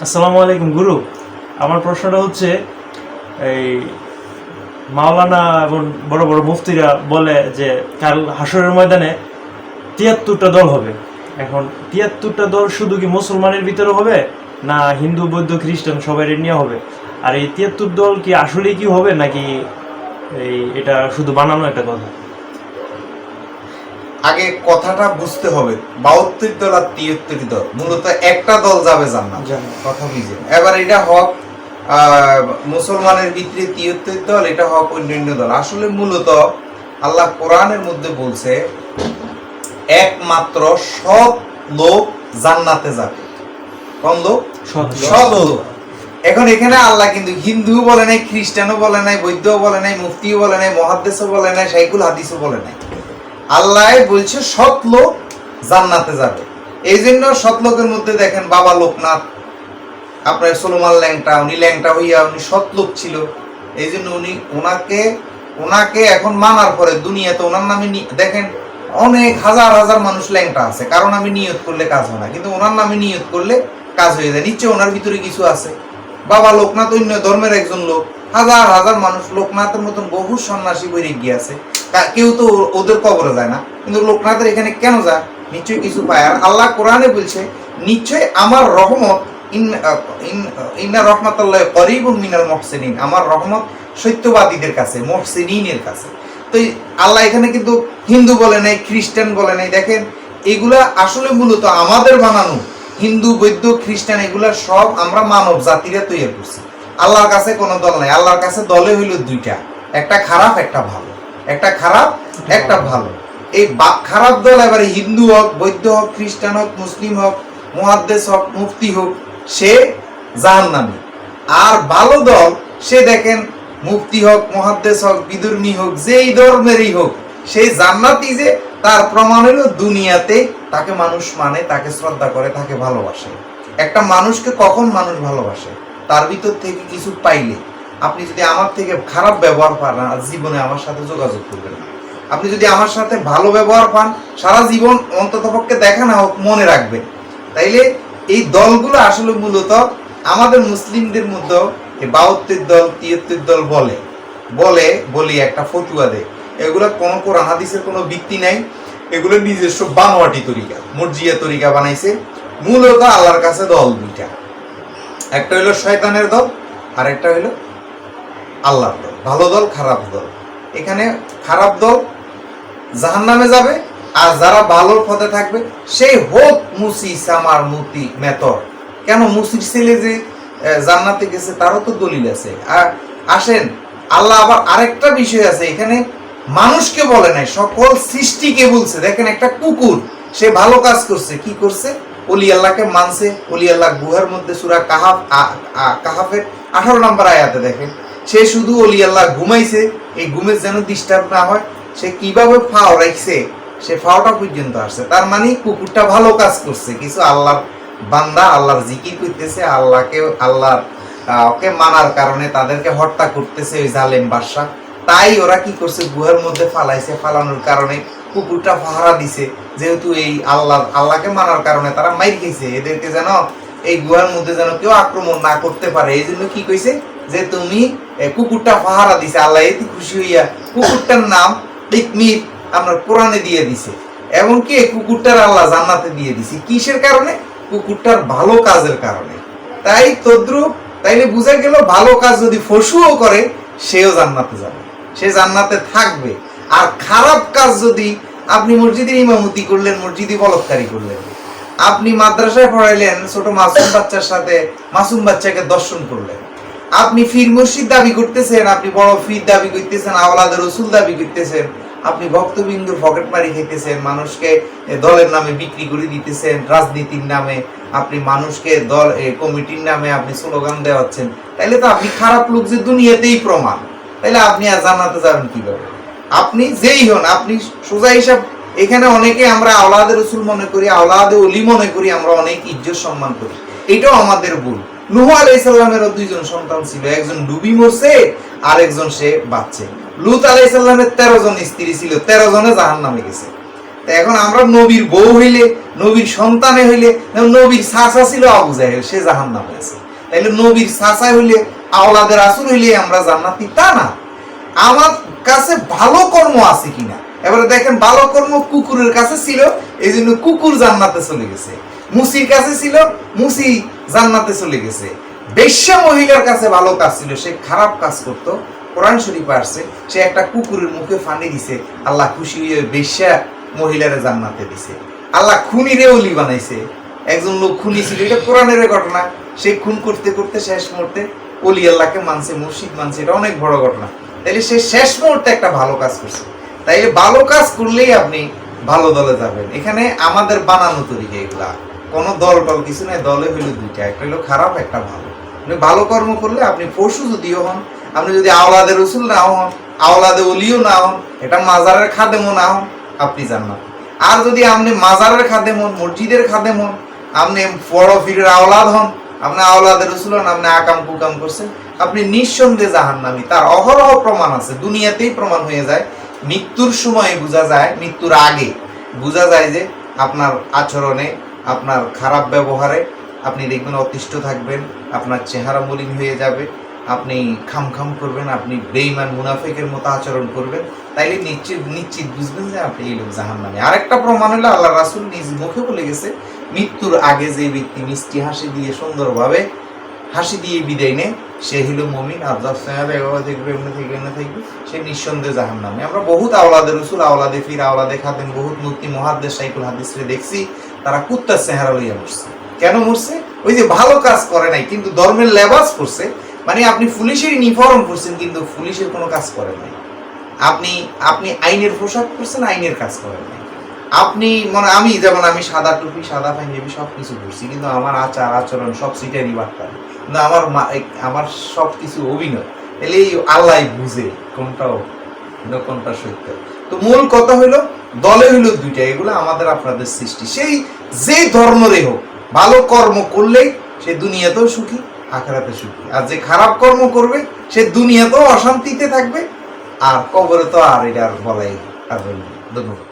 আসসালামু আলাইকুম, গুরু। আমার প্রশ্নটা হচ্ছে, এই মাওলানা এবং বড় বড় মুফতিরা বলে যে, কাল হাসরের ময়দানে তিয়াত্তরটা দল হবে। এখন তিয়াত্তরটা দল শুধু কি মুসলমানের ভিতরে হবে, না হিন্দু, বৌদ্ধ, খ্রিস্টান সবাই নিয়ে হবে? আর এই তিয়াত্তর দল কি আসলে কি হবে, নাকি এই এটা শুধু বানানো একটা কথা? আগে কথাটা বুঝতে হবে। বাহাত্তর দল আর তিয়াত্তর দল। মূলত একটা দল যাবে জান্নাত। কথা বুঝে এবার এটা হক মুসলমানের ভিতরে তিয়াত্তর দল এটা হক অন্যান্য দল। আসলে মূলত আল্লাহ কোরআনের মধ্যে বলছে একমাত্র সৎ লোক জান্নাতে যাবে। কোন লোক? সৎ লোক। এখন এখানে আল্লাহ কিন্তু হিন্দু বলে নাই খ্রিস্টানও বলে নাই বৈদ্যও বলে নাই মুফতিও বলে নাই মহাদ্দেশও বলে নাই সাইকুল হাদিসও বলে নাই। আল্লাহ বলছে, সৎ লোক জান্নাতে যাবে। এই জন্য সৎ লোকের মধ্যে দেখেন বাবা লোকনাথ, আপনার সোলোমান ল্যাংটা, উনি ল্যাংটা হইয়া উনি সৎ লোক ছিল। এই জন্য উনি ওনাকে ওনাকে এখন মানার পরে দুনিয়াতে ওনার নামে দেখেন, অনেক হাজার হাজার মানুষ ল্যাংটা আছে। কারণ আমি নিয়ত করলে কাজ হয় না, কিন্তু ওনার নামে নিয়ত করলে কাজ হয়ে যায়। নিশ্চয় ওনার ভিতরে কিছু আছে। বাবা লোকনাথ অন্য ধর্মের একজন লোক। হাজার হাজার মানুষ লোকনাথের মতন বহু সন্ন্যাসী বই গিয়েছে কেউ তো ওদের কবরে যায় না। কিন্তু লোকনাথের এখানে কেন যায়? নিশ্চয়ই কিছু পায়। আর আল্লাহ কোরআনে বলছে নিশ্চয় আমার রহমত ইন্না রহমতুল্লাহ করিব মিনাল মহসিনিন। আমার রহমত সত্যবাদীদের কাছে মহসিনের কাছে। তো আল্লাহ এখানে কিন্তু হিন্দু বলে নাই, খ্রিস্টান বলে নাই। দেখেন, এগুলা আসলে মূলত আমাদের বানানো। হিন্দু, বৌদ্ধ, খ্রিস্টান, এগুলা সব আমরা মানব জাতিরা তৈরি করছি। আল্লাহর কাছে কোনো দল নাই। আল্লাহর কাছে দলে হইল দুইটা। একটা খারাপ, একটা ভালো। একটা খারাপ, একটা ভালো। এই খারাপ দল এবারে হিন্দু হোক, বৌদ্ধ হোক, খ্রিস্টান হোক, মুসলিম হোক, মুহাদ্দেস হোক, মুফতি হোক, সে জাহান্নামী। আর ভালো দল, সে দেখেন মুফতি হোক মহাদ্দেশ হোক বিদুর্মী হোক, যেই ধর্মেরই হোক সেই জান্নাতি যে, তার প্রমাণ হলো দুনিয়াতে তাকে মানুষ মানে তাকে শ্রদ্ধা করে, তাকে ভালোবাসে। একটা মানুষকে কখন মানুষ ভালোবাসে? তার ভিতর থেকে কিছু পাইলে। আপনি যদি আমার থেকে খারাপ ব্যবহার পান, আর জীবনে আমার সাথে যোগাযোগ করবেন আপনি যদি আমার সাথে ভালো ব্যবহার পান, সারা জীবন অন্তত পক্ষে দেখা না হোক, মনে রাখবেন। তাইলে এই দলগুলো আসলে মূলত আমাদের মুসলিমদের মধ্যে বাহাত্তর দল, তিয়াত্তর দল বলে। বলে বলি একটা ফতুয়া দেয়। এগুলো কোনো কোরআন, হাদিসের কোনো ভিত্তি নাই। এগুলো নিজস্ব বানোয়াটি তরিকা, মর্জিয়া তরিকা বানাইছে। মূলত আল্লাহর কাছে দল দুইটা। একটা হইল শয়তানের দল আর একটা হইল আল্লাহর দল, ভালো দল, খারাপ দল। এখানে খারাপ দল জাহান্নামে যাবে আর যারা ভালোর পথে থাকবে, সেই হোক মুসি, সামার, মুতি, মেতর। কেন মুসির ছেলে যে জান্নাতে গেছে, তারও তো দলিল আছে। আর আসেন, আল্লাহ আবার আরেকটা বিষয় আছে, এখানে মানুষকে বলে নাই, সকল সৃষ্টিকে বলছে। দেখেন একটা কুকুর, সে ভালো কাজ করছে, কি করছে? অলি আল্লাহকে মানছে, অলি আল্লাহ গুহার মধ্যে সুরা কাহাফ কাহাফের আঠারো নম্বর আয়াতে দেখেন সে শুধু অলি আল্লাহ ঘুমাইছে, এই ঘুমের যেন ডিস্টার্ব না হয়, সে কীভাবে ফাও রাখছে সে ফাওটা পর্যন্ত আসছে। তার মানে কুকুরটা ভালো কাজ করছে। কিছু আল্লাহর বান্দা আল্লাহর জিকির করতেছে, আল্লাহকে, আল্লাহর ওকে মানার কারণে তাদেরকে হত্যা করতেছে ওই জালেম বাদশা তাই ওরা কি করছে, গুহার মধ্যে ফালাইছে, ফালানোর কারণে কুকুরটা পাহারা দিছে। যেহেতু এই আল্লাহ, আল্লাহকে মানার কারণে তারা মাইর খেয়েছে। এদেরকে যেন এই গুহার মধ্যে যেন কেউ আক্রমণ না করতে পারে। এই জন্য কি কইছে? যে তুমি কুকুরটা পাহারা দিছে, আল্লাহ, এতে খুশি হইয়া কুকুরটার নাম ইকমির আপনার কোরআনে দিয়ে দিছে। এবং কি এই কুকুরটার আল্লাহ জান্নাতে দিয়ে দিছে। কিসের কারণে? কুকুরটার ভালো কাজের কারণে। তাই তদ্রুপ, তাইলে বুঝা গেল ভালো কাজ যদি ফসুও করে, সেও জান্নাতে যাবে। সে জান্নাতে থাকবে। আর খারাপ কাজ যদি আপনি মসজিদের ইমামতি করলেন, মসজিদে বলৎকারী করলেন, আপনি মাদ্রাসায় পড়াইলেন, ছোট মাসুম বাচ্চার সাথে, মাসুম বাচ্চাকে দর্শন করলেন আপনি ফির মুর্শিদ দাবি করতেছেন, আপনি বড় ফির দাবি করতেছেন আওলাদের রসুল দাবি করতেছেন, আপনি ভক্তবিন্দুর পকেট মারি খেতেছেন মানুষকে দলের নামে বিক্রি করে দিতেছেন, রাজনীতির নামে, আপনি মানুষকে দল কমিটির নামে আপনি স্লোগান দেওয়াচ্ছেন, তাইলে তো আপনি খারাপ লোক যে দুনিয়াতেই প্রমাণ, তাইলে আপনি আর জানাতে যাবেন কীভাবে? আপনি যেই হন, আপনি সোজা হিসাব, এখানে অনেকে আমরা আওলাদের রসুল মনে করি, আওলাদে অলি মনে করি, আমরা অনেক ইজ্জত সম্মান করি, এটাও আমাদের ভুল। নুহ আলাইসাল্লামেরও দুইজন সন্তান ছিল। একজন ডুবি মরছে আর একজন সে লুত আলাইসাল্লামের তেরো জন স্ত্রী ছিল, তেরো জনে জাহান নামে গেছে এখন আমরা নবীর বউ হইলে, নবীর সন্তানে হইলে নবীর চাচা ছিল সে জাহান নামে আছে নবীর চাচা হইলে, আওলাদের আসুর হইলে আমরা জান্নাতি? তা না। আমার কাছে ভালো কর্ম আছে কিনা? এবারে দেখেন, ভালো কর্ম কুকুরের কাছে ছিল এই জন্য কুকুর জান্নাতে চলে গেছে। মুসির কাছে ছিল, মুসি জান্নাতে চলে গেছে। বেশ্যা মহিলার কাছে ভালো কাজ ছিল, সে খারাপ কাজ করত। কোরআন শরীফ আসছে, সে একটা কুকুরের মুখে ফানি দিছে। আল্লাহ খুশি হয়ে বেশ্যা মহিলারে জান্নাতে দিছে। আল্লাহ খুনিরে অলি বানাইছে। একজন লোক খুনি ছিল, এটা কোরআনের ঘটনা। সে খুন করতে করতে শেষ মুহূর্তে অলি আল্লাহকে মানছে, মুর্শিদ মানছে, এটা অনেক বড় ঘটনা। তাইলে সে শেষ মুহূর্তে একটা ভালো কাজ করছে। তাইলে ভালো কাজ করলেই আপনি ভালো দলে যাবেন। এখানে আমাদের বানানো তরিকা এগুলা। কোনো দল টল কিছু নাই, দলে হইল দুইটা, একটা হলো খারাপ, একটা ভালো। আপনি ভালো কর্ম করলে আপনি পশু যদিও হন, আপনি যদি আওলাদের রসুল না হন, আওলাদে অলিও না হন, এটা মাজারের খাদেমও না হন, আপনি জান্নাত আর যদি আপনি মাজারের খাদেম হন, মসজিদের খাদেম হন, আপনি বড় ফিরের আওলাদ হন, আপনি আওলাদের রসুল হন, আপনি আকাম কুকাম করছেন, আপনি নিঃসন্দেহে জাহান্নামী। তার অহরহ প্রমাণ আছে, দুনিয়াতেই প্রমাণ হয়ে যায়। মৃত্যুর সময় বোঝা যায়, মৃত্যুর আগে বোঝা যায় যে আপনার আচরণে আপনার খারাপ ব্যবহারে আপনি দেখবেন অতিষ্ঠ থাকবেন, আপনার চেহারা মলিন হয়ে যাবে, আপনি খাম খাম করবেন, আপনি বেইমান মুনাফেকের মতো আচরণ করবেন, তাইলে নিশ্চিত নিশ্চিত বুঝবেন যে আপনি এই লোক জাহান নামে আরেকটা প্রমাণ হলো, আল্লাহ রাসুল নিজ মুখে বলে গেছে, মৃত্যুর আগে যে ব্যক্তি মিষ্টি হাসি দিয়ে সুন্দরভাবে হাসি দিয়ে বিদায় নেয়, সে হলো মমিন। আর দশ এভাবে দেখবে এমনি থেকে এমনি থাকবে সে নিঃসন্দেহে জাহান নামে আমরা বহুত আওলাদের রসুল আওলাদে ফির আওলাদে খাতেন বহুত মুক্তি মহাদ্দেশ সাইকুল হাদিসরে দেখছি। তারা কুত্তার চেহারা লইয়া মরছে। কেন মরছে? ওই যে ভালো কাজ করে নাই, কিন্তু ধর্মের লেবাস করছে মানে আপনি পুলিশের ইউনিফর্ম করছেন কিন্তু পুলিশের কোনো কাজ করে নাই। আপনি আপনি আইনের পোশাক করছেন আইনের কাজ করেন নাই। আপনি মানে আমি যেমন, আমি সাদা টুপি, সাদা পাঞ্জাবি সব কিছু করছি কিন্তু আমার আচার, আচরণ সব সিটারি বার্তা। কিন্তু আমার আমার সব কিছু অভিনয়। তাহলে এই আল্লাহ বুঝে কোনটাও, কোনটা সত্য। তো মূল কথা হইল, দলে হইল দুইটা, এগুলো আমাদের আপনাদের সৃষ্টি। সেই যে ধর্মরে হোক, ভালো কর্ম করলেই সে দুনিয়াতেও সুখী, আখেরাতে সুখী। আর যে খারাপ কর্ম করবে, সে দুনিয়াতেও অশান্তিতে থাকবে, আর কবরে তো আর এটা আর বলাই আর। ধন্যবাদ।